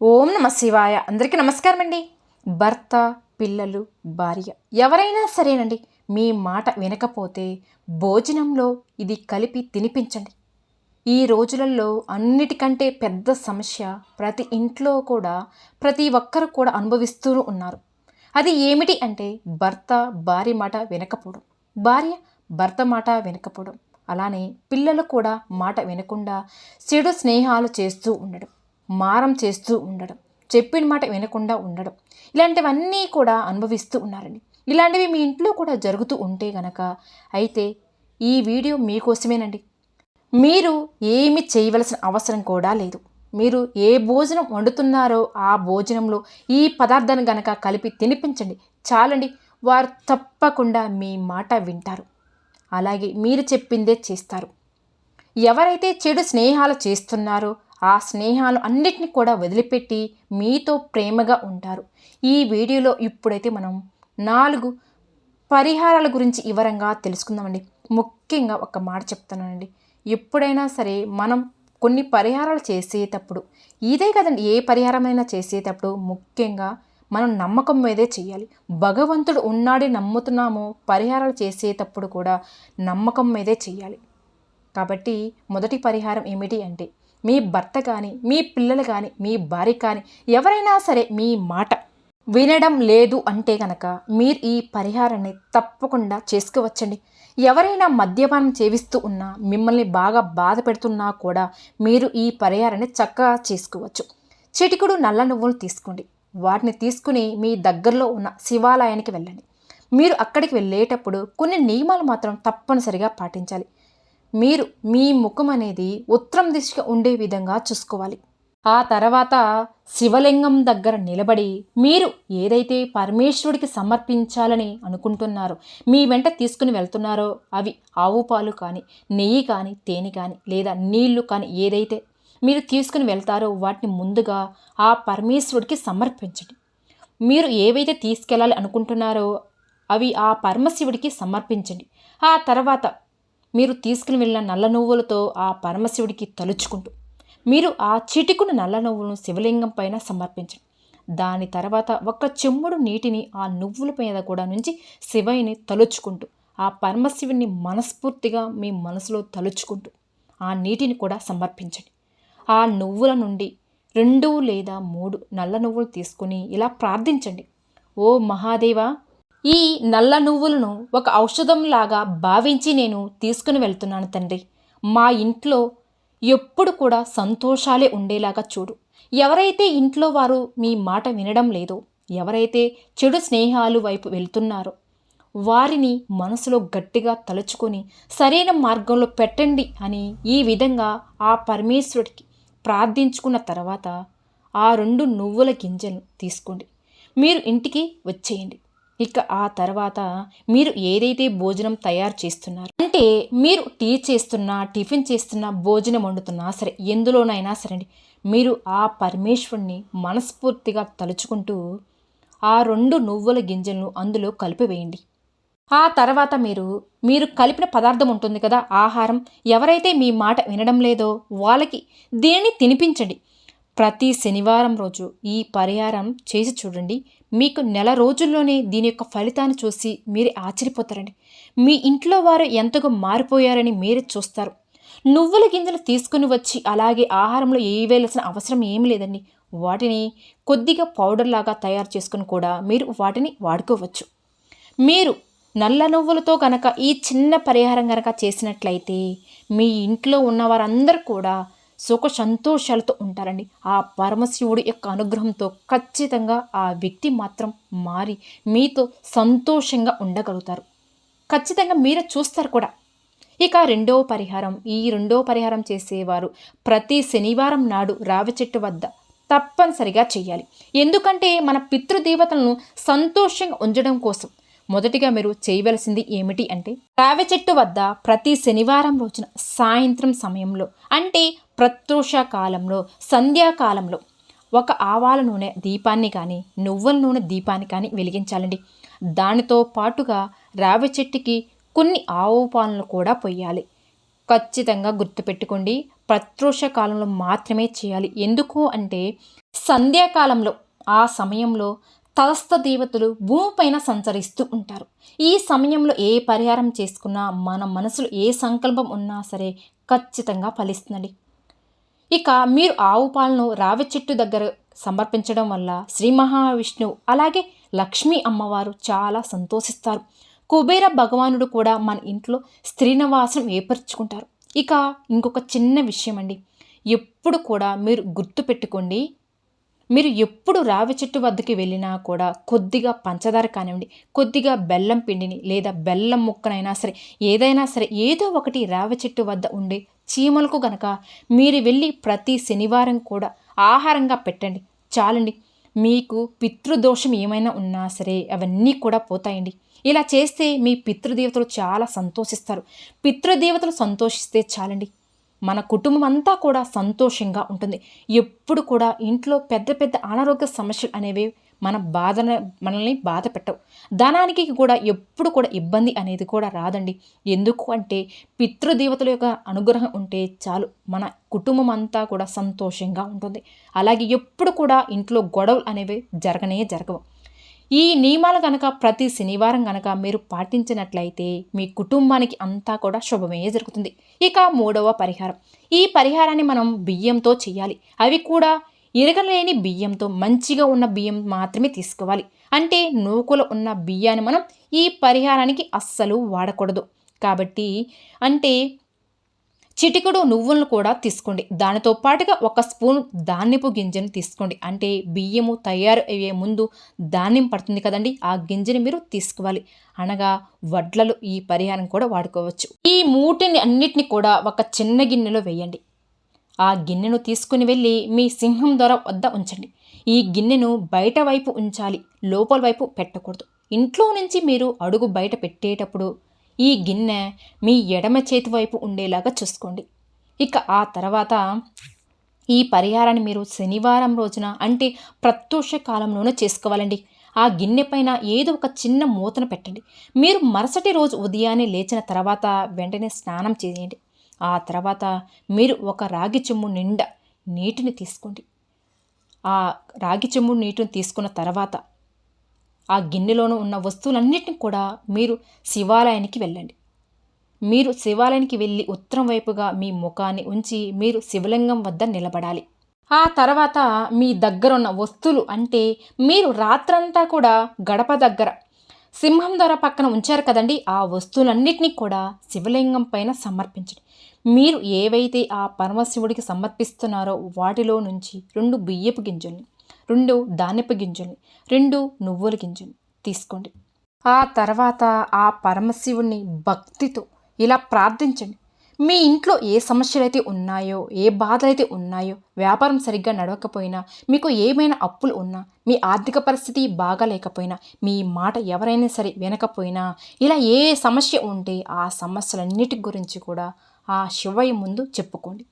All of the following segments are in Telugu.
ఓం నమ శివాయ. అందరికీ నమస్కారం అండి భర్త పిల్లలు భార్య ఎవరైనా సరేనండి మీ మాట వినకపోతే భోజనంలో ఇది కలిపి తినిపించండి. ఈ రోజులలో అన్నిటికంటే పెద్ద సమస్య ప్రతి ఇంట్లో కూడా ప్రతి ఒక్కరు కూడా అనుభవిస్తూ ఉన్నారు. అది ఏమిటి అంటే భర్త భార్య మాట వినకపోవడం. భార్య భర్త మాట వినకపోవడం. అలానే పిల్లలు కూడా మాట వినకుండా చెడు స్నేహాలు చేస్తూ ఉండడం. మారం చేస్తూ ఉండడం చెప్పిన మాట వినకుండా ఉండడం ఇలాంటివన్నీ కూడా అనుభవిస్తూ ఉన్నారండి. ఇలాంటివి మీ ఇంట్లో కూడా జరుగుతూ ఉంటే గనక అయితే ఈ వీడియో మీకోసమేనండి. మీరు ఏమి చేయవలసిన అవసరం కూడా లేదు. మీరు ఏ భోజనం వండుతున్నారో ఆ భోజనంలో ఈ పదార్థాన్ని గనక కలిపి తినిపించండి. చాలండి వారు తప్పకుండా మీ మాట వింటారు. అలాగే మీరు చెప్పిందే చేస్తారు. ఎవరైతే చెడు స్నేహాలు చేస్తున్నారో ఆ స్నేహాలు అన్నిటిని కూడా వదిలిపెట్టి మీతో ప్రేమగా ఉంటారు. ఈ వీడియోలో ఇప్పుడైతే మనం నాలుగు పరిహారాల గురించి వివరంగా తెలుసుకుందామండి. ముఖ్యంగా ఒక మాట చెప్తానండి ఎప్పుడైనా సరే మనం కొన్ని పరిహారాలు చేసేటప్పుడు ఇదే కదండి ఏ పరిహారమైనా చేసేటప్పుడు ముఖ్యంగా మనం నమ్మకం మీదే చేయాలి. భగవంతుడు ఉన్నాడే నమ్ముతున్నామో పరిహారాలు చేసేటప్పుడు కూడా నమ్మకం మీదే చేయాలి. కాబట్టి మొదటి పరిహారం ఏమిటి అంటే మీ భర్త కానీ మీ పిల్లలు కానీ మీ భార్య కానీ ఎవరైనా సరే మీ మాట వినడం లేదు అంటే కనుక మీరు ఈ పరిహారాన్ని తప్పకుండా చేసుకోవచ్చండి. ఎవరైనా మద్యపానం చేవిస్తూ ఉన్నా మిమ్మల్ని బాగా బాధ పెడుతున్నా కూడా మీరు ఈ పరిహారాన్ని చక్కగా చేసుకోవచ్చు. చిటికుడు నల్ల నువ్వులు తీసుకోండి. వాటిని తీసుకుని మీ దగ్గరలో ఉన్న శివాలయానికి వెళ్ళండి. మీరు అక్కడికి వెళ్ళేటప్పుడు కొన్ని నియమాలు మాత్రం తప్పనిసరిగా పాటించాలి. మీరు మీ ముఖం అనేది ఉత్తరం దిశగా ఉండే విధంగా చూసుకోవాలి. ఆ తర్వాత శివలింగం దగ్గర నిలబడి మీరు ఏదైతే పరమేశ్వరుడికి సమర్పించాలని అనుకుంటున్నారో మీ వెంట తీసుకుని వెళ్తున్నారో అవి ఆవు పాలు కానీ నెయ్యి కానీ తేనె కానీ లేదా నీళ్ళు కానీ ఏదైతే మీరు తీసుకుని వెళ్తారో వాటిని ముందుగా ఆ పరమేశ్వరుడికి సమర్పించండి. మీరు ఏవైతే తీసుకెళ్ళాలి అనుకుంటున్నారో అవి ఆ పరమశివుడికి సమర్పించండి. ఆ తర్వాత మీరు తీసుకుని వెళ్ళిన నల్ల నువ్వులతో ఆ పరమశివుడికి తలుచుకుంటూ మీరు ఆ చిటికున్న నల్ల నువ్వులను శివలింగం పైన సమర్పించండి. దాని తర్వాత ఒక్క చెమ్ముడు నీటిని ఆ నువ్వుల మీద కూడా నుంచి శివయ్యని తలుచుకుంటూ ఆ పరమశివుని మనస్ఫూర్తిగా మీ మనసులో తలుచుకుంటూ ఆ నీటిని కూడా సమర్పించండి. ఆ నువ్వుల నుండి రెండు లేదా మూడు నల్ల నువ్వులు తీసుకుని ఇలా ప్రార్థించండి. ఓ మహాదేవా ఈ నల్ల నువ్వులను ఒక ఔషధంలాగా భావించి నేను తీసుకుని వెళ్తున్నాను తండ్రి. మా ఇంట్లో ఎప్పుడు కూడా సంతోషాలే ఉండేలాగా చూడు. ఎవరైతే ఇంట్లో వారు మీ మాట వినడం లేదో ఎవరైతే చెడు స్నేహాలు వైపు వెళ్తున్నారో వారిని మనసులో గట్టిగా తలుచుకొని సరైన మార్గంలో పెట్టండి అని ఈ విధంగా ఆ పరమేశ్వరుడికి ప్రార్థించుకున్న తర్వాత ఆ రెండు నువ్వుల గింజలను తీసుకోండి. మీరు ఇంటికి వచ్చేయండి. ఇక ఆ తర్వాత మీరు ఏదైతే భోజనం తయారు చేస్తున్నారు అంటే మీరు టీ చేస్తున్నా టిఫిన్ చేస్తున్నా భోజనం వండుతున్నా సరే ఎందులోనైనా సరే అండి మీరు ఆ పరమేశ్వరుణ్ణి మనస్ఫూర్తిగా తలుచుకుంటూ ఆ రెండు నువ్వుల గింజలను అందులో కలిపివేయండి ఆ తర్వాత మీరు మీరు కలిపిన పదార్థం ఉంటుంది కదా ఆహారం ఎవరైతే మీ మాట వినడం లేదో వాళ్ళకి దీనిని తినిపించండి. ప్రతి శనివారం రోజు ఈ పరిహారం చేసి చూడండి. మీకు నెల రోజుల్లోనే దీని యొక్క ఫలితాన్ని చూసి మీరే ఆశ్చర్యపోతారండి. మీ ఇంట్లో వారు ఎంతగా మారిపోయారని మీరే చూస్తారు. నువ్వుల గింజలు తీసుకుని వచ్చి అలాగే ఆహారంలో వేయవలసిన అవసరం ఏమి లేదండి. వాటిని కొద్దిగా పౌడర్ లాగా తయారు చేసుకుని కూడా మీరు వాటిని వాడుకోవచ్చు. మీరు నల్ల నువ్వులతో కనుక ఈ చిన్న పరిహారం కనుక చేసినట్లయితే మీ ఇంట్లో ఉన్న వారందరూ కూడా సుఖ సంతోషాలతో ఉంటారండి. ఆ పరమశివుడి యొక్క అనుగ్రహంతో ఖచ్చితంగా ఆ వ్యక్తి మాత్రం మారి మీతో సంతోషంగా ఉండగలుగుతారు. ఖచ్చితంగా మీరే చూస్తారు కూడా. ఇక రెండవ పరిహారం ఈ రెండవ పరిహారం చేసేవారు ప్రతి శనివారం నాడు రావి చెట్టు వద్ద తప్పనిసరిగా చేయాలి. ఎందుకంటే మన పితృదేవతలను సంతోషంగా ఉంచడం కోసం మొదటిగా మీరు చేయవలసింది ఏమిటి అంటే రావి చెట్టు వద్ద ప్రతి శనివారం రోజున సాయంత్రం సమయంలో అంటే ప్రత్యూష కాలంలో సంధ్యాకాలంలో ఒక ఆవాల నూనె దీపాన్ని కానీ నువ్వుల నూనె దీపాన్ని కానీ వెలిగించాలండి. దానితో పాటుగా రావి చెట్టుకి కొన్ని ఆవు పాలను కూడా పొయ్యాలి. ఖచ్చితంగా గుర్తుపెట్టుకోండి ప్రత్యూష కాలంలో మాత్రమే చేయాలి. ఎందుకు అంటే సంధ్యాకాలంలో ఆ సమయంలో తలస్థ దేవతలు భూమిపైన సంచరిస్తూ ఉంటారు. ఈ సమయంలో ఏ పరిహారం చేసుకున్నా మన మనసులో ఏ సంకల్పం ఉన్నా సరే ఖచ్చితంగా ఫలిస్తుందండి. ఇక మీరు ఆవు పాలను రావి చెట్టు దగ్గర సమర్పించడం వల్ల శ్రీ మహావిష్ణువు అలాగే లక్ష్మీ అమ్మవారు చాలా సంతోషిస్తారు. కుబేర భగవానుడు కూడా మన ఇంట్లో స్త్రీనివాసం ఏర్పరచుకుంటారు. ఇక ఇంకొక చిన్న విషయం అండి ఎప్పుడు కూడా మీరు గుర్తుపెట్టుకోండి మీరు ఎప్పుడు రావి చెట్టు వద్దకి వెళ్ళినా కూడా కొద్దిగా పంచదార కానివ్వండి కొద్దిగా బెల్లం పిండిని లేదా బెల్లం ముక్కనైనా సరే ఏదైనా సరే ఏదో ఒకటి రావి చెట్టు వద్ద ఉండే చీమలకు గనక మీరు వెళ్ళి ప్రతి శనివారం కూడా ఆహారంగా పెట్టండి. చాలండి. మీకు పితృదోషం ఏమైనా ఉన్నా సరే అవన్నీ కూడా పోతాయండి. ఇలా చేస్తే మీ పితృదేవతలు చాలా సంతోషిస్తారు. పితృదేవతలు సంతోషిస్తే చాలండి. మన కుటుంబం అంతా కూడా సంతోషంగా ఉంటుంది. ఎప్పుడు కూడా ఇంట్లో పెద్ద పెద్ద అనారోగ్య సమస్యలు అనేవి మన బాధన మనల్ని బాధ పెట్టవు. ధనానికి కూడా ఎప్పుడు కూడా ఇబ్బంది అనేది కూడా రాదండి. ఎందుకు అంటే పితృదేవతల యొక్క అనుగ్రహం ఉంటే చాలు మన కుటుంబం అంతా కూడా సంతోషంగా ఉంటుంది. అలాగే ఎప్పుడు కూడా ఇంట్లో గొడవలు అనేవి జరగనే జరగవు. ఈ నియమాలు కనుక ప్రతి శనివారం కనుక మీరు పాటించినట్లయితే మీ కుటుంబానికి అంతా కూడా శుభమే జరుగుతుంది. ఇక మూడవ పరిహారం. ఈ పరిహారాన్ని మనం బియ్యంతో చేయాలి. అవి కూడా ఇరగలేని బియ్యంతో మంచిగా ఉన్న బియ్యం మాత్రమే తీసుకోవాలి. అంటే నూకులు ఉన్న బియ్యాన్ని మనం ఈ పరిహారానికి అస్సలు వాడకూడదు. కాబట్టి అంటే చిటికడు నువ్వులను కూడా తీసుకోండి. దానితో పాటుగా ఒక స్పూన్ ధాన్యపు గింజను తీసుకోండి. అంటే బియ్యము తయారు అయ్యే ముందు ధాన్యం పడుతుంది కదండి ఆ గింజని మీరు తీసుకోవాలి. అనగా వడ్లలు ఈ పరిహారం కూడా వాడుకోవచ్చు. ఈ మూటిని అన్నిటిని కూడా ఒక చిన్న గిన్నెలో వేయండి. ఆ గిన్నెను తీసుకుని వెళ్ళి మీ సింహం ద్వారా వద్ద ఉంచండి. ఈ గిన్నెను బయట వైపు ఉంచాలి లోపల వైపు పెట్టకూడదు. ఇంట్లో నుంచి మీరు అడుగు బయట పెట్టేటప్పుడు ఈ గిన్నె మీ ఎడమ చేతి వైపు ఉండేలాగా చూసుకోండి. ఇక ఆ తర్వాత ఈ పరిహారాన్ని మీరు శనివారం రోజున అంటే ప్రత్యూష కాలంలోనే చేసుకోవాలండి. ఆ గిన్నె పైన ఏదో ఒక చిన్న మూతను పెట్టండి. మీరు మరుసటి రోజు ఉదయాన్నే లేచిన తర్వాత వెంటనే స్నానం చేయండి. ఆ తర్వాత మీరు ఒక రాగి చెమ్ము నిండా నీటిని తీసుకోండి. ఆ రాగి చెమ్ము నీటిని తీసుకున్న తర్వాత ఆ గిన్నెలోనూ ఉన్న వస్తువులన్నింటినీ కూడా మీరు శివాలయానికి వెళ్ళండి. మీరు శివాలయానికి వెళ్ళి ఉత్తరం వైపుగా మీ ముఖాన్ని ఉంచి మీరు శివలింగం వద్ద నిలబడాలి. ఆ తర్వాత మీ దగ్గర ఉన్న వస్తువులు అంటే మీరు రాత్రంతా కూడా గడప దగ్గర సింహం ధర పక్కన ఉంచారు కదండి ఆ వస్తువులన్నింటినీ కూడా శివలింగం పైన సమర్పించండి. మీరు ఏవైతే ఆ పరమశివుడికి సమర్పిస్తున్నారో వాటిలో నుంచి రెండు బియ్యపు గింజల్ని రెండు దానిప గింజల్ని రెండు నువ్వుల గింజలు తీసుకోండి. ఆ తర్వాత ఆ పరమశివుని భక్తితో ఇలా ప్రార్థించండి. మీ ఇంట్లో ఏ సమస్యలు అయితే ఉన్నాయో ఏ బాధలు అయితే ఉన్నాయో వ్యాపారం సరిగ్గా నడవకపోయినా మీకు ఏమైనా అప్పులు ఉన్నా మీ ఆర్థిక పరిస్థితి బాగాలేకపోయినా మీ మాట ఎవరైనా సరే వినకపోయినా ఇలా ఏ సమస్య ఉంటే ఆ సమస్యలన్నిటి గురించి కూడా ఆ శివయ్య ముందు చెప్పుకోండి.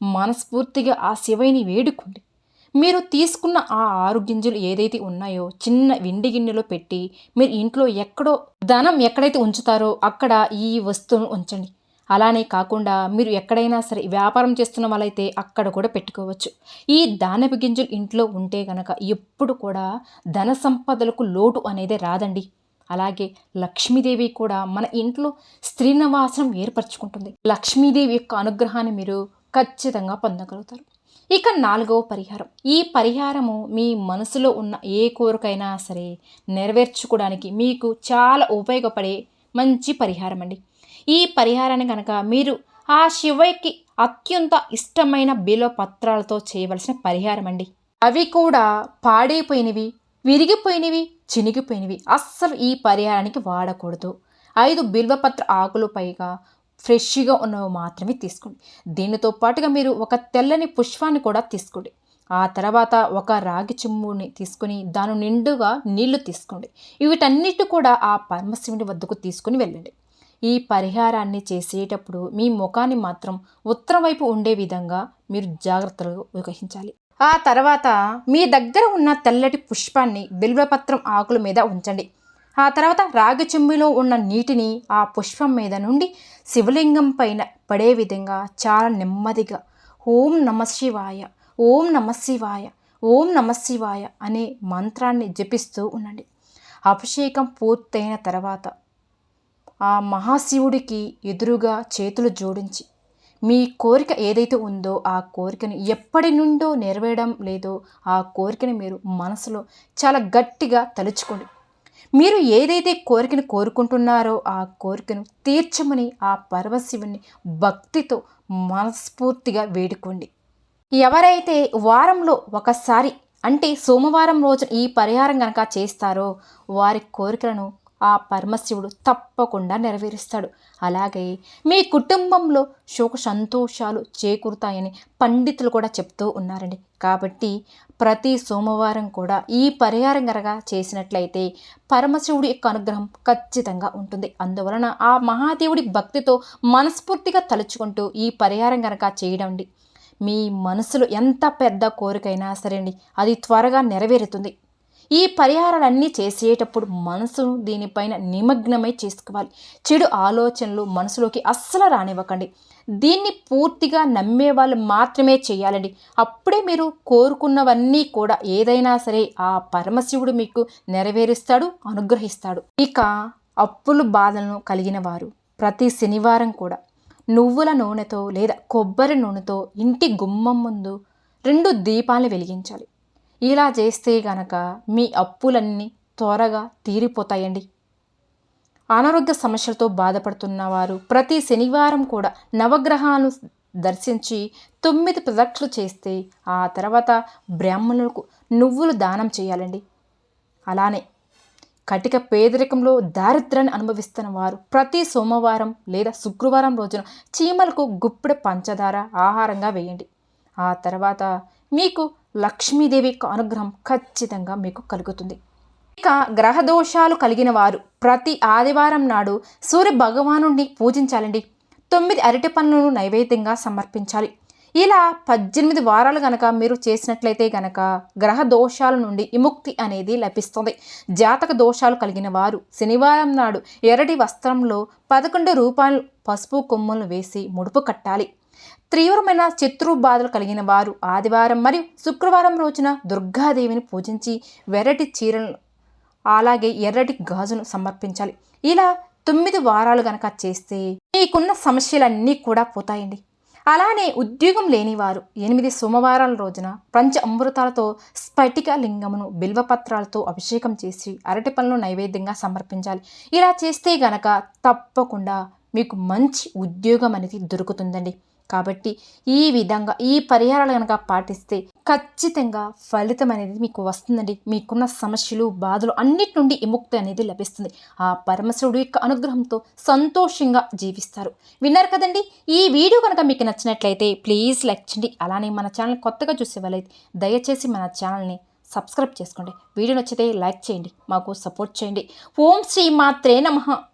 మనస్ఫూర్తిగా ఆ శివయ్యని వేడుకోండి. మీరు తీసుకున్న ఆ ఆరు గింజలు ఏదైతే ఉన్నాయో చిన్న వెండి గిన్నెలో పెట్టి మీరు ఇంట్లో ఎక్కడో ధనం ఎక్కడైతే ఉంచుతారో అక్కడ ఈ వస్తువును ఉంచండి. అలానే కాకుండా మీరు ఎక్కడైనా సరే వ్యాపారం చేస్తున్న వాళ్ళైతే అక్కడ కూడా పెట్టుకోవచ్చు. ఈ దానపు గింజలు ఇంట్లో ఉంటే గనక ఎప్పుడు కూడా ధన సంపదలకు లోటు అనేది రాదండి. అలాగే లక్ష్మీదేవి కూడా మన ఇంట్లో స్త్రీ ఏర్పరచుకుంటుంది. లక్ష్మీదేవి యొక్క అనుగ్రహాన్ని మీరు ఖచ్చితంగా పొందగలుగుతారు. ఇక నాలుగవ పరిహారం. ఈ పరిహారము మీ మనసులో ఉన్న ఏ కోరికైనా సరే నెరవేర్చుకోవడానికి మీకు చాలా ఉపయోగపడే మంచి పరిహారం అండి ఈ పరిహారాన్ని కనుక మీరు ఆ శివయ్యకి అత్యంత ఇష్టమైన బిలో పత్రాలతో చేయవలసిన పరిహారం అండి అవి కూడా పాడైపోయినవి విరిగిపోయినవి చినిగిపోయినవి. అస్సలు ఈ పరిహారానికి వాడకూడదు. ఐదు బిల్వపత్ర ఆకులు పైగా ఫ్రెష్గా ఉన్నవి మాత్రమే తీసుకోండి. దీనితో పాటుగా మీరు ఒక తెల్లని పుష్పాన్ని కూడా తీసుకోండి. ఆ తర్వాత ఒక రాగి చెమ్ముని తీసుకుని దాని నిండుగా నీళ్ళు తీసుకోండి. వీటన్నిటి కూడా ఆ పరమశివుని వద్దకు తీసుకుని వెళ్ళండి. ఈ పరిహారాన్ని చేసేటప్పుడు మీ ముఖాన్ని మాత్రం ఉత్తరం వైపు ఉండే విధంగా మీరు జాగ్రత్తలు వహించాలి. ఆ తర్వాత మీ దగ్గర ఉన్న తెల్లటి పుష్పాన్ని బిల్వపత్రం ఆకుల మీద ఉంచండి. ఆ తర్వాత రాగి చెమ్మిలో ఉన్న నీటిని ఆ పుష్పం మీద నుండి శివలింగం పైన పడే విధంగా చాలా నెమ్మదిగా ఓం నమశివాయ ఓం నమశివాయ ఓం నమశివాయ అనే మంత్రాన్ని జపిస్తూ ఉండండి. అభిషేకం పూర్తయిన తర్వాత ఆ మహాశివుడికి ఎదురుగా చేతులు జోడించి మీ కోరిక ఏదైతే ఉందో ఆ కోరికను ఎప్పటి నుండో నెరవేయడం లేదో ఆ కోరికని మీరు మనసులో చాలా గట్టిగా తలుచుకోండి. మీరు ఏదైతే కోరికను కోరుకుంటున్నారో ఆ కోరికను తీర్చమని ఆ పరమశివుని భక్తితో మనస్ఫూర్తిగా వేడుకోండి. ఎవరైతే వారంలో ఒకసారి అంటే సోమవారం రోజు ఈ పరిహారం కనుక చేస్తారో వారి కోరికలను ఆ పరమశివుడు తప్పకుండా నెరవేరుస్తాడు. అలాగే మీ కుటుంబంలో శోక సంతోషాలు చేకూరుతాయని పండితులు కూడా చెప్తూ ఉన్నారండి. కాబట్టి ప్రతి సోమవారం కూడా ఈ పరిహారం కనుక చేసినట్లయితే పరమశివుడి యొక్క అనుగ్రహం ఖచ్చితంగా ఉంటుంది. అందువలన ఆ మహాదేవుడి భక్తితో మనస్ఫూర్తిగా తలుచుకుంటూ ఈ పరిహారం కనుక చేయడం అండి. మీ మనసులో ఎంత పెద్ద కోరికైనా సరే అండి అది త్వరగా నెరవేరుతుంది. ఈ పరిహారాలన్నీ చేసేటప్పుడు మనసును దీనిపైన నిమగ్నమై చేసుకోవాలి. చెడు ఆలోచనలు మనసులోకి అస్సలు రానివ్వకండి. దీన్ని పూర్తిగా నమ్మే వాళ్ళు మాత్రమే చేయాలండి. అప్పుడే మీరు కోరుకున్నవన్నీ కూడా ఏదైనా సరే ఆ పరమశివుడు మీకు నెరవేరుస్తాడు అనుగ్రహిస్తాడు. ఇక అప్పులు బాధలను కలిగిన వారు ప్రతి శనివారం కూడా నువ్వుల నూనెతో లేదా కొబ్బరి నూనెతో ఇంటి గుమ్మం ముందు రెండు దీపాలు వెలిగించాలి. ఇలా చేస్తే గనక మీ అప్పులన్నీ త్వరగా తీరిపోతాయండి. అనారోగ్య సమస్యలతో బాధపడుతున్న వారు ప్రతి శనివారం కూడా నవగ్రహాలను దర్శించి తొమ్మిది ప్రదక్షిణలు చేస్తే ఆ తర్వాత బ్రాహ్మణులకు నువ్వులు దానం చేయాలండి. అలానే కటిక పేదరికంలో దారిద్ర్యాన్ని అనుభవిస్తున్న వారు ప్రతి సోమవారం లేదా శుక్రవారం రోజున చీమలకు గుప్పెడు పంచదార ఆహారంగా వేయండి. ఆ తర్వాత మీకు లక్ష్మీదేవి యొక్క అనుగ్రహం ఖచ్చితంగా మీకు కలుగుతుంది. ఇక గ్రహ దోషాలు కలిగిన వారు ప్రతి ఆదివారం నాడు సూర్య భగవాను పూజించాలండి. తొమ్మిది అరటి పనులను నైవేద్యంగా సమర్పించాలి. ఇలా పద్దెనిమిది వారాలు గనక మీరు చేసినట్లయితే గనక గ్రహ దోషాల నుండి విముక్తి అనేది లభిస్తుంది. జాతక దోషాలు కలిగిన వారు శనివారం నాడు ఎరటి వస్త్రంలో పదకొండు రూపాయలు పసుపు కొమ్ములను వేసి ముడుపు కట్టాలి. తీవ్రమైన శత్రు బాధలు కలిగిన వారు ఆదివారం మరియు శుక్రవారం రోజున దుర్గాదేవిని పూజించి వెర్రటి చీరలను అలాగే ఎర్రటి గాజును సమర్పించాలి. ఇలా తొమ్మిది వారాలు గనక చేస్తే మీకున్న సమస్యలన్నీ కూడా పోతాయండి. అలానే ఉద్యోగం లేనివారు ఎనిమిది సోమవారాల రోజున పంచ అమృతాలతో స్ఫటిక లింగమును బిల్వపత్రాలతో అభిషేకం చేసి అరటి పనులు నైవేద్యంగా సమర్పించాలి. ఇలా చేస్తే గనక తప్పకుండా మీకు మంచి ఉద్యోగం అనేది దొరుకుతుందండి. కాబట్టి ఈ విధంగా ఈ పరిహారాలు కనుక పాటిస్తే ఖచ్చితంగా ఫలితం అనేది మీకు వస్తుందండి. మీకున్న సమస్యలు బాధలు అన్నిటి నుండి విముక్తి అనేది లభిస్తుంది. ఆ పరమశివుడు యొక్క అనుగ్రహంతో సంతోషంగా జీవిస్తారు. విన్నారు కదండి? ఈ వీడియో కనుక మీకు నచ్చినట్లయితే ప్లీజ్ లైక్ చేయండి. అలానే మన ఛానల్ కొత్తగా చూసే వాళ్ళైతే దయచేసి మన ఛానల్ని సబ్స్క్రైబ్ చేసుకోండి. వీడియో నచ్చితే లైక్ చేయండి. మాకు సపోర్ట్ చేయండి. ఓం శ్రీ మాత్రే నమః.